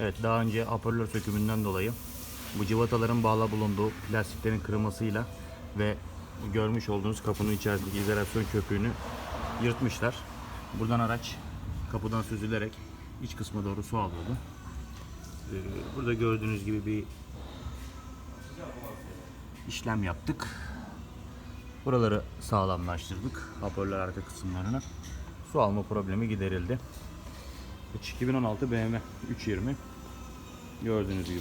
Evet daha önce hoparlör sökümünden dolayı bu cıvataların bağla bulunduğu plastiklerin kırılmasıyla ve görmüş olduğunuz kapının içerisindeki izolasyon köpüğünü yırtmışlar. Buradan araç kapıdan süzülerek iç kısma doğru su alıyordu. Ee, Burada gördüğünüz gibi bir işlem yaptık. Buraları sağlamlaştırdık. Hoparlör arka kısımlarını. Su alma problemi giderildi. 2016 BMW 320 gördüğünüz gibi.